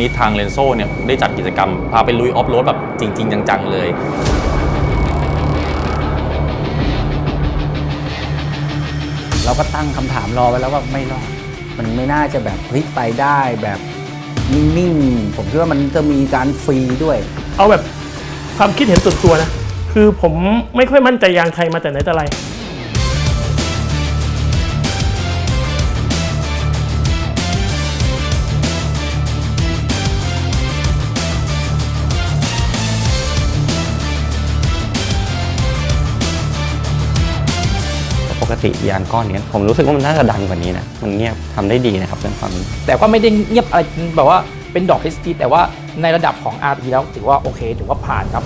นี้ทางเลนโซเนี่ยได้จัดกิจกรรม พาไปลุยออฟโรดแบบจริง ๆ จัง ๆ เลย เราก็ตั้งคำถามรอไว้แล้วว่าไม่รอดมันไม่น่าจะแบบพลิกไปได้แบบนิ่งๆ ผมคิดว่ามันจะมีการฟรีด้วย เอาแบบความคิดเห็นส่วนตัวนะ คือผมไม่ค่อยมั่นใจยางไทยมาแต่ไหนแต่ไร กติยางก้อนเนี้ยผมรู้สึกว่ามันน่าจะดังกว่านี้นะมันเงียบทำได้ดีนะครับเรื่องความแต่ก็ไม่ได้เงียบอะไรแบบว่าเป็นดอก HT แต่ว่าในระดับของ RT แล้วถือว่าโอเคถือว่าผ่านครับ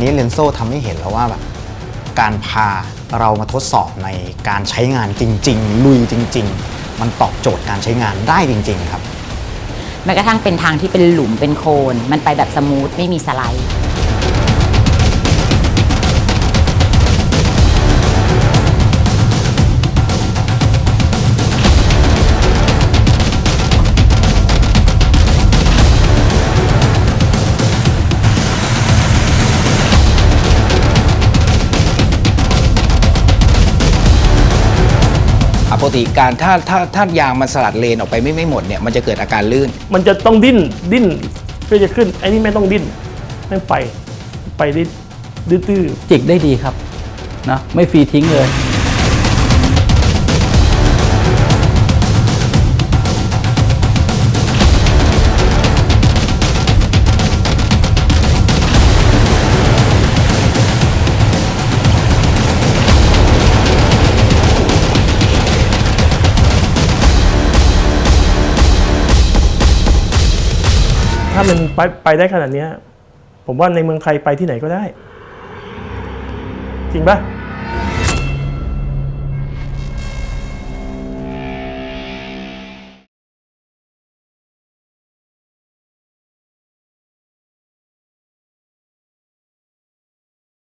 นี้เลนโซ่ทำให้เห็นแล้วว่าแบบการพาเรามาทดสอบในการใช้งานจริง ๆ ลุยจริง ๆ มันตอบโจทย์การใช้งานได้จริง ๆ ครับแม้กระทั่งเป็นทางที่เป็นหลุมเป็นโคลนมันไปแบบสมูทไม่มีสไลด์ ปกติการถ้าถ้าถ้ายางมันสลัดเลนออกไปไม่ไม่หมดเนี่ยมันจะเกิดอาการลื่น มันจะต้องดิ้นดิ้นเพื่อจะขึ้นไอ้นี่ไม่ต้องดิ้นไม่ไปไปได้ดื้อๆจิกได้ดีครับนะไม่ฟรีทิ้งเลย ถ้ามันไปไปได้ขนาดเนี้ยผมว่าในเมืองไทยไปที่ไหนก็ได้ จริงปะ